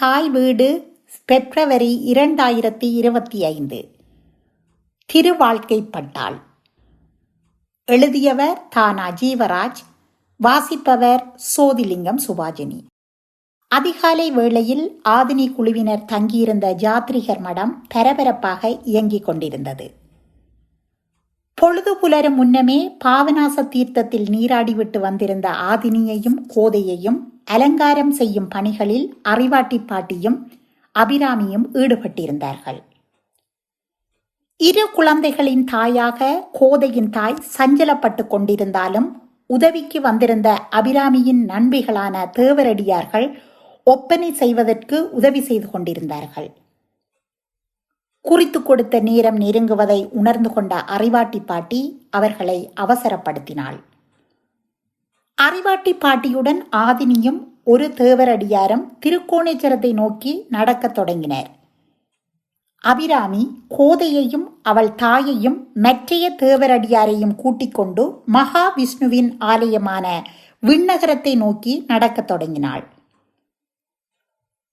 தாய் வீடு பிப்ரவரி இரண்டாயிரத்தி இருபத்தி ஐந்து. திருவாழ்க்கைப்பட்டாள் எழுதியவர் தானா ஜீவராஜ் வாசிப்பவர் சோதிலிங்கம் சுபாஜினி. அதிகாலை வேளையில் ஆதினி குழுவினர் தங்கியிருந்த ஜாத்ரிகர் மடம் பரபரப்பாக இயங்கிக் கொண்டிருந்தது. பொழுது புலரும் முன்னமே பாவநாச தீர்த்தத்தில் நீராடிவிட்டு வந்திருந்த ஆதினியையும் கோதையையும் அலங்காரம் செய்யும் பணிகளில் அறிவாட்டி பாட்டியும் அபிராமியும் ஈடுபட்டிருந்தார்கள். இரு குழந்தைகளின் தாயாக கோதையின் தாய் சஞ்சலப்பட்டு கொண்டிருந்தாலும் உதவிக்கு வந்திருந்த அபிராமியின் நண்பிகளான தேவரடியார்கள் ஒப்பனை செய்வதற்கு உதவி செய்து கொண்டிருந்தார்கள். குறித்து கொடுத்த நேரம் நெருங்குவதை உணர்ந்து கொண்ட அறிவாட்டி பாட்டி அவர்களை அவசரப்படுத்தினாள். அறிவாட்டி பாட்டியுடன் ஆதினியும் ஒரு தேவரடியாரும் திருக்கோணேச்சரத்தை நோக்கி நடக்கத் தொடங்கினர். அபிராமி கோதையையும் அவள் தாயையும் மற்றைய தேவரடியாரையும் கூட்டிக் கொண்டு மகாவிஷ்ணுவின் ஆலயமான விண்ணகரத்தை நோக்கி நடக்கத் தொடங்கினாள்.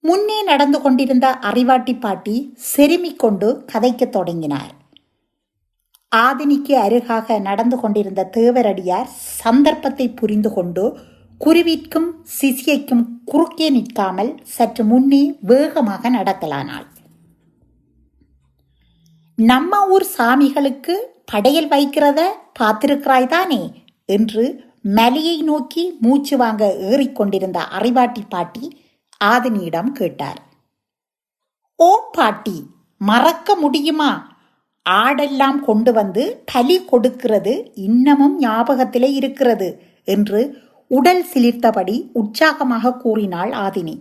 முன்னே நடந்து கொண்டிருந்த அறிவாட்டி பாட்டி செருமிக் கொண்டு கதைக்கத் தொடங்கினார். ஆதினிக்கு அருகாக நடந்து கொண்டிருந்த தேவரடியார் சந்தர்ப்பத்தை புரிந்து கொண்டு குருவிற்கும் சிசியைக்கும் குறுக்கே நிற்காமல் சற்று முன்னே வேகமாக நடக்கலானாள். நம்ம ஊர் சாமிகளுக்கு படையல் வைக்கிறத பார்த்திருக்கிறாய் தானே என்று மலையை நோக்கி மூச்சு வாங்க ஏறிக்கொண்டிருந்த அறிவாட்டி பாட்டி ஆதினியிடம் கேட்டார். ஓம் பாட்டி மறக்க முடியுமா? ஆடெல்லாம் கொண்டு வந்து பலி கொடுக்கிறது இன்னமும் ஞாபகத்திலே இருக்கிறது என்று உடல் சிலிர்த்தபடி உற்சாகமாக கூறினாள் ஆதினி.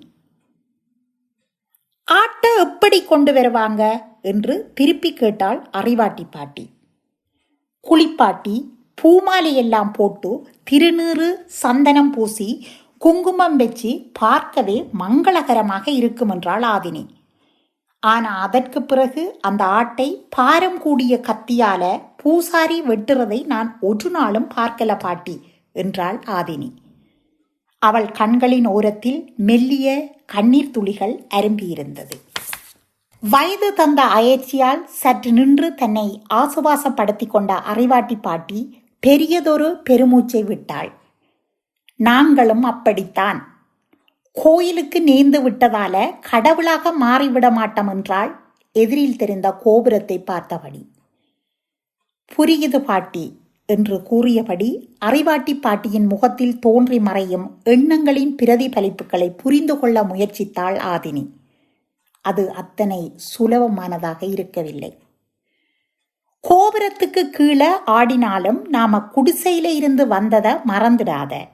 ஆட்டை எப்படி கொண்டு வருவாங்க? என்று திருப்பி கேட்டாள் அறிவாட்டி பாட்டி. குளிப்பாட்டி பூமாலையெல்லாம் போட்டு திருநீறு சந்தனம் பூசி குங்குமம் வச்சு பார்க்கவே மங்களகரமாக இருக்கும் என்றாள் ஆதினி. ஆனால் அதற்கு பிறகு அந்த ஆட்டை பாரம் கூடிய கத்தியால பூசாரி வெட்டுறதை நான் ஒரு நாளும் பார்க்கல பாட்டி என்றாள் ஆதினி. அவள் கண்களின் ஓரத்தில் மெல்லிய கண்ணீர் துளிகள் அரும்பியிருந்தது. வயது தந்த அயற்சியால் சற்று நின்று தன்னை ஆசுவாசப்படுத்திக் கொண்ட அறிவாட்டி பாட்டி பெரியதொரு பெருமூச்சை விட்டாள். நாங்களும் அப்படித்தான். கோயிலுக்கு நேர்ந்து விட்டதால கடவுளாக மாறிவிட மாட்டோம் என்றால் எதிரில் தெரிந்த கோபுரத்தை பார்த்தபடி. புரியுது பாட்டி என்று கூறியபடி அறிவாட்டி பாட்டியின் முகத்தில் தோன்றி மறையும் எண்ணங்களின் பிரதிபலிப்புகளை புரிந்து கொள்ள முயற்சித்தாள் ஆதினி. அது அத்தனை சுலபமானதாக இருக்கவில்லை. கோபுரத்துக்கு கீழே ஆடினாலும் நாம குடிசையில இருந்து வந்ததை மறந்துடாத.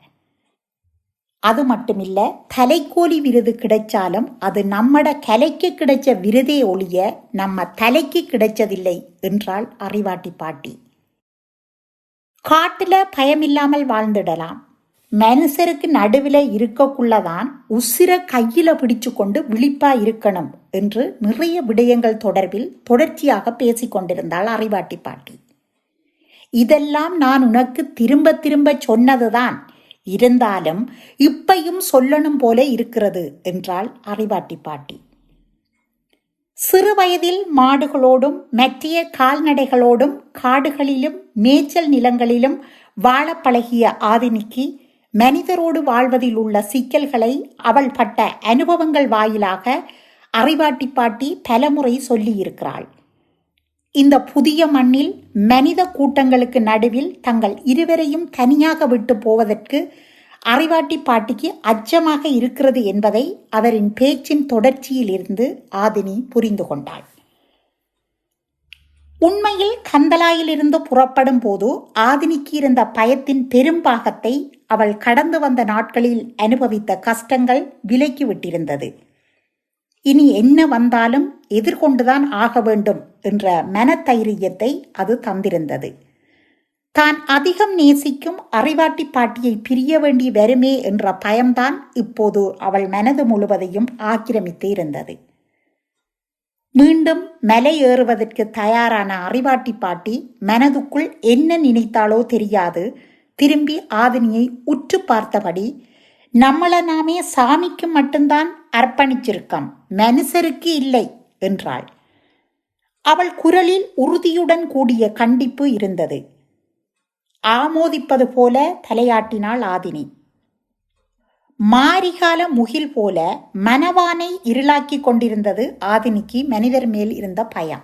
அது மட்டுமில்ல தலைக்கோலி விருது கிடைச்சாலும் அது நம்மட கலைக்கு கிடைச்ச விருதே ஒழிய நம்ம தலைக்கு கிடைச்சதில்லை என்றாள் அறிவாட்டி பாட்டி. காட்டுல பயமில்லாமல் வாழ்ந்துடலாம். மனுஷருக்கு நடுவில் இருக்கக்குள்ளதான் உசிர கையில பிடிச்சு கொண்டு விழிப்பா இருக்கணும் என்று நிறைய விடயங்கள் தொடர்பில் தொடர்ச்சியாக பேசிக்கொண்டிருந்தாள் அறிவாட்டி பாட்டி. இதெல்லாம் நான் உனக்கு திரும்ப திரும்ப சொன்னதுதான். இருந்தாலும் இப்பையும் சொல்லணும் போல இருக்கிறது என்றாள் அறிவாட்டி பாட்டி. சிறு வயதில் மாடுகளோடும் மற்றிய கால்நடைகளோடும் காடுகளிலும் மேய்ச்சல் நிலங்களிலும் வாழ பழகிய ஆதினிக்கு மனிதரோடு வாழ்வதில் உள்ள சிக்கல்களை அவள் பட்ட அனுபவங்கள் வாயிலாக அறிவாட்டி பாட்டி பலமுறை சொல்லியிருக்கிறாள். இந்த புதிய மண்ணில் மனித கூட்டங்களுக்கு நடுவில் தங்கள் இருவரையும் தனியாக விட்டு போவதற்கு அறிவாட்டி பாட்டிக்கு அச்சமாக இருக்கிறது என்பதை அவரின் பேச்சின் தொடர்ச்சியில் இருந்து ஆதினி புரிந்து கொண்டாள். உண்மையில் கந்தலாயிலிருந்து புறப்படும் போது ஆதினிக்கு இருந்த பயத்தின் பெரும்பாகத்தை அவள் கடந்து வந்த நாட்களில் அனுபவித்த கஷ்டங்கள் விலக்கி விட்டிருந்தது. இனி என்ன வந்தாலும் எதிர்கொண்டுதான் ஆக வேண்டும் என்ற மனத்தைரியத்தை அது தந்திருந்தது. தான் அதிகம் நேசிக்கும் அறிவாட்டி பாட்டியை பிரிய வேண்டி வருமே என்ற பயம்தான் இப்போது அவள் மனது முழுவதையும் ஆக்கிரமித்து இருந்தது. மீண்டும் மலை ஏறுவதற்கு தயாரான அறிவாட்டி பாட்டி மனதுக்குள் என்ன நினைத்தாளோ தெரியாது. திரும்பி ஆதினியை உற்று பார்த்தபடி நம்மளை நாமே சாமிக்கு மட்டும்தான் அர்ப்பணிச்சிருக்கம். மனுஷருக்கு இல்லை என்றாள். அவள் குரலில் உறுதியுடன் கூடிய கண்டிப்பு இருந்தது. ஆமோதிப்பது போல தலையாட்டினாள் ஆதினி. மாரிகால முகில் போல மனவானை இருளாக்கி கொண்டிருந்தது ஆதினிக்கு மனிதர் மேல் இருந்த பயம்.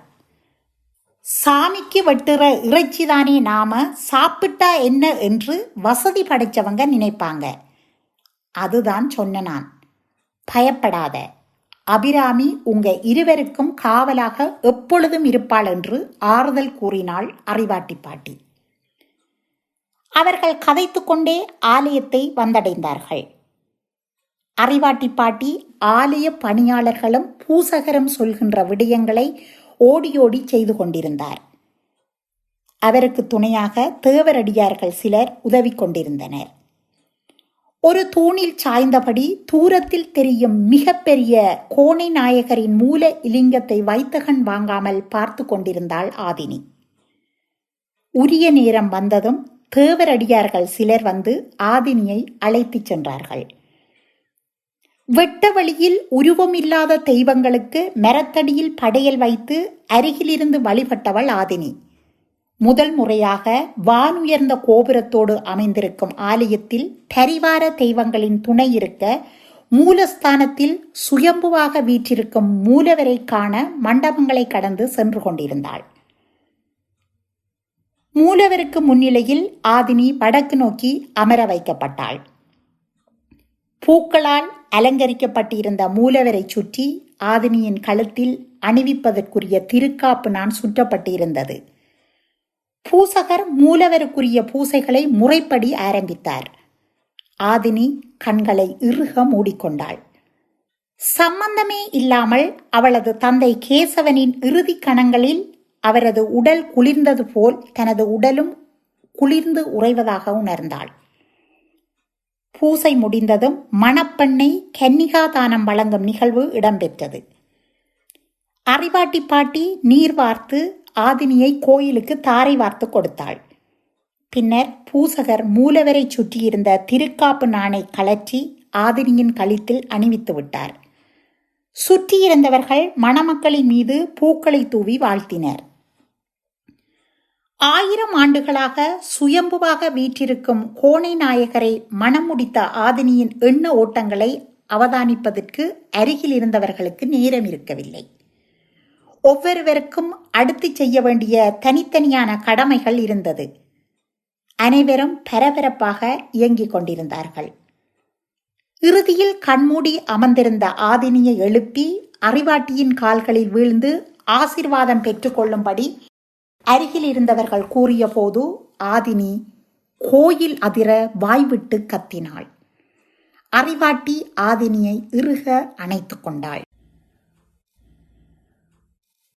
சாமிக்கு வெட்டுற இறைச்சிதானே நாம சாப்பிட்டா என்ன என்று வசதி படைச்சவங்க நினைப்பாங்க. அதுதான் சொன்ன நான் பயப்படாத. அபிராமி உங்க இருவருக்கும் காவலாக எப்பொழுதும் இருப்பாள் என்று ஆறுதல் கூறினாள் அறிவாட்டி பாட்டி. அவர்கள் கதைத்துக்கொண்டே ஆலயத்தை வந்தடைந்தார்கள். அறிவாட்டி பாட்டி ஆலய பணியாளர்களும் பூசகரும் சொல்கின்ற விடயங்களை ஓடி ஓடி செய்து கொண்டிருந்தார். அவருக்கு துணையாக தேவரடியார்கள் சிலர் உதவி கொண்டிருந்தனர். ஒரு தூணில் சாய்ந்தபடி தூரத்தில் தெரியும் மிகப்பெரிய கோணை நாயகரின் மூல இலிங்கத்தை வைத்தகன் வாங்காமல் பார்த்து கொண்டிருந்தாள் ஆதினி. உரிய நேரம் வந்ததும் தேவரடியார்கள் சிலர் வந்து ஆதினியை அழைத்துச் சென்றார்கள். வெட்ட வழியில் உருவமில்லாத தெய்வங்களுக்கு மரத்தடியில் படையல் வைத்து அருகிலிருந்து வழிபட்டவள் ஆதினி. முதல் முறையாக வானுயர்ந்த கோபுரத்தோடு அமைந்திருக்கும் ஆலயத்தில் பரிவார தெய்வங்களின் துணை இருக்க மூலஸ்தானத்தில் சுயம்புவாக வீற்றிருக்கும் மூலவரை காண மண்டபங்களை கடந்து சென்று கொண்டிருந்தாள். மூலவருக்கு முன்னிலையில் ஆதினி வடக்கு நோக்கி அமர வைக்கப்பட்டாள். பூக்களால் அலங்கரிக்கப்பட்டிருந்த மூலவரை சுற்றி ஆதினியின் கழுத்தில் அணிவிப்பதற்குரிய திருக்காப்பு நான் சுற்றப்பட்டிருந்தது. பூசகர் மூலவருக்குரிய பூசைகளை முறைப்படி ஆரம்பித்தார். ஆதினி கண்களை இறுக மூடிக்கொண்டாள். சம்பந்தமே இல்லாமல் அவளது தந்தை கேசவனின் இறுதி கணங்களில் அவரது உடல் குளிர்ந்தது போல் தனது உடலும் குளிர்ந்து உறைவதாக உணர்ந்தாள். பூசை முடிந்ததும் மணப்பெண்ணை கன்னிகாதானம் வழங்கும் நிகழ்வு இடம்பெற்றது. அறிவாட்டி பாட்டி நீர் வார்த்து ஆதினியை கோயிலுக்கு தாரை வார்த்து கொடுத்தாள். பின்னர் பூசகர் மூலவரை சுற்றியிருந்த திருக்காப்பு நாணை கலற்றி ஆதினியின் கழுத்தில் அணிவித்து விட்டார். சுற்றியிருந்தவர்கள் மணமக்களின் மீது பூக்களை தூவி வாழ்த்தினர். ஆயிரம் ஆண்டுகளாக சுயம்புவாக வீற்றிருக்கும் கோணை நாயகரை மனம் முடித்த ஆதினியின் எண்ண ஓட்டங்களை அவதானிப்பதற்கு அருகில் இருந்தவர்களுக்கு நேரம் இருக்கவில்லை ஒவ்வொருவருக்கும் அடுத்து செய்ய வேண்டிய தனித்தனியான கடமைகள் இருந்தது. அனைவரும் பரபரப்பாக இயங்கிக் கொண்டிருந்தார்கள். இறுதியில் கண்மூடி அமர்ந்திருந்த ஆதினியை எழுப்பி அறிவாட்டியின் கால்களில் வீழ்ந்து ஆசிர்வாதம் பெற்றுக்கொள்ளும்படி அருகில் இருந்தவர்கள் கூறிய போது ஆதினி கோயில் அதிர வாய்விட்டு கத்தினாள். அறிவாட்டி ஆதினியை இறுக அணைத்துக் கொண்டாள்.